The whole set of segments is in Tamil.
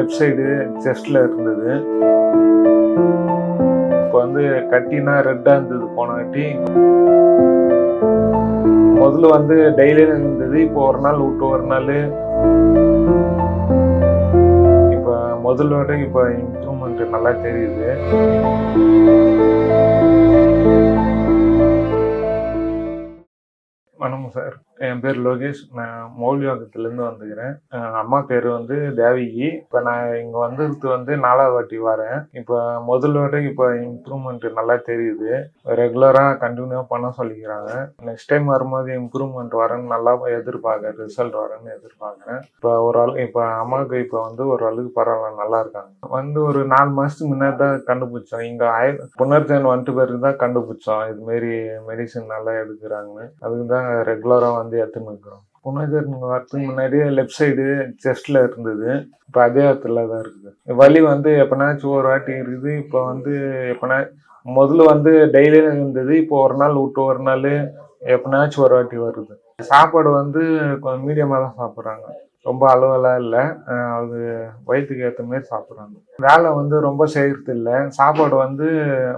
லெஃப்ட் சைடு செஸ்டில் இருந்தது. இப்போ வந்து கட்டினா ரெட்டாக இருந்தது போனாட்டி முதல்ல வந்து டெய்லி இருந்தது இப்போ ஒரு நாள் விட்டு ஒரு நாள். இப்போ முதல்ல விட இப்போ இம்ப்ரூவ்மெண்ட் நல்லா தெரியுது. வணக்கம் சார். என் பேர் லோகேஷ். நான் மௌலியாகத்துலேருந்து வந்துக்கிறேன். அம்மா பேர் வந்து தேவிகி. இப்போ நான் இங்கே வந்தது வந்து நாலாவது வாட்டி வரேன். இப்போ முதல் விட இப்போ இம்ப்ரூவ்மெண்ட் நல்லா தெரியுது. ரெகுலராக கண்டினியூ பண்ண சொல்லிக்கிறாங்க. நெக்ஸ்ட் டைம் வரும்போது இம்ப்ரூவ்மெண்ட் வரேன்னு நல்லா எதிர்பார்க்குறேன் ரிசல்ட் வரேன்னு எதிர்பார்க்குறேன். இப்போ ஒரு ஆள் இப்போ அம்மாவுக்கு இப்போ வந்து ஒரு அளவுக்கு பரவாயில்ல நல்லா இருக்காங்க. வந்து ஒரு நாலு மாதத்துக்கு முன்னாடி தான் கண்டுபிடிச்சோம். இங்கே ஆய புனர்ஜன் வந்துட்டு பேருக்கு தான் கண்டுபிடிச்சோம் இதுமாரி மெடிசன் நல்லா எடுக்கிறாங்கன்னு. அதுக்கு தான் ரெகுலராக வந்து வந்து இருக்கிறோம் புனர்ஜன் வரத்துக்கு முன்னாடியே லெஃப்ட் சைடு செஸ்டில் இருந்தது. இப்போ அதே இடத்துல தான் இருக்குது. வலி வந்து எப்போனாச்சும் ஒரு வாட்டி இருக்குது. இப்போ வந்து எப்பனா முதல்ல வந்து டெய்லியும் இருந்தது. இப்போ ஒரு நாள் விட்டு ஒரு நாள் எப்போனாச்சும் ஒரு வாட்டி வருது. சாப்பாடு வந்து கொஞ்சம் மீடியமாக தான் சாப்பிட்றாங்க. ரொம்ப அளவெல்லாம் இல்லை. அது வயிற்றுக்கு ஏற்ற மாதிரி சாப்பிட்றாங்க வேலை வந்து ரொம்ப செய்கிறது இல்லை. சாப்பாடு வந்து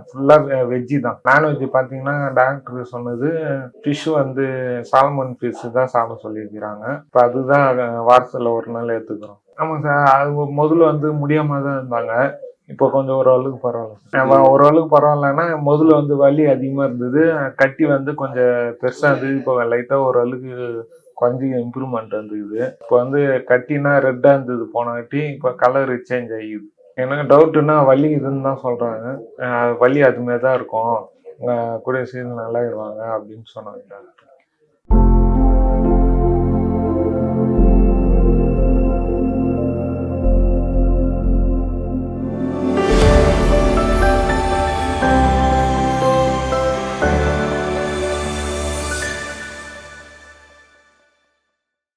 ஃபுல்லாக வெஜ்ஜி தான். நான்வெஜ் பார்த்தீங்கன்னா டாக்டர் சொன்னது ஃபிஷ் வந்து சால்மன் ஃபிஷ் தான் சாப்பிட சொல்லியிருக்கிறாங்க. இப்போ அதுதான் வாரத்தில் ஒரு நாள் ஏற்றுக்கிறோம் ஆமாம் சார் அது முதல்ல வந்து முடியாமல் தான் இருந்தாங்க. இப்போ கொஞ்சம் ஓரளவுக்கு பரவாயில்ல நம்ம ஓரளவுக்கு பரவாயில்லன்னா முதல்ல வந்து வலி அதிகமாக இருந்தது. கட்டி வந்து கொஞ்சம் பெருசாக இருந்தது. இப்போ லைட்டாக ஓரளவுக்கு கொஞ்சம் இம்ப்ரூவ்மெண்ட் வந்துக்குது இப்போ வந்து கட்டினா ரெட்டாக இருந்தது போனாட்டி இப்போ கலர் சேஞ்ச் ஆகிது. எனக்கு டவுட்டுன்னா வலி இதுன்னு தான் சொல்கிறாங்க வலி அதுமாரி தான் இருக்கும். கூட சீசன் நல்லா நல்லாயிடுவாங்க அப்படின்னு சொன்னாங்க.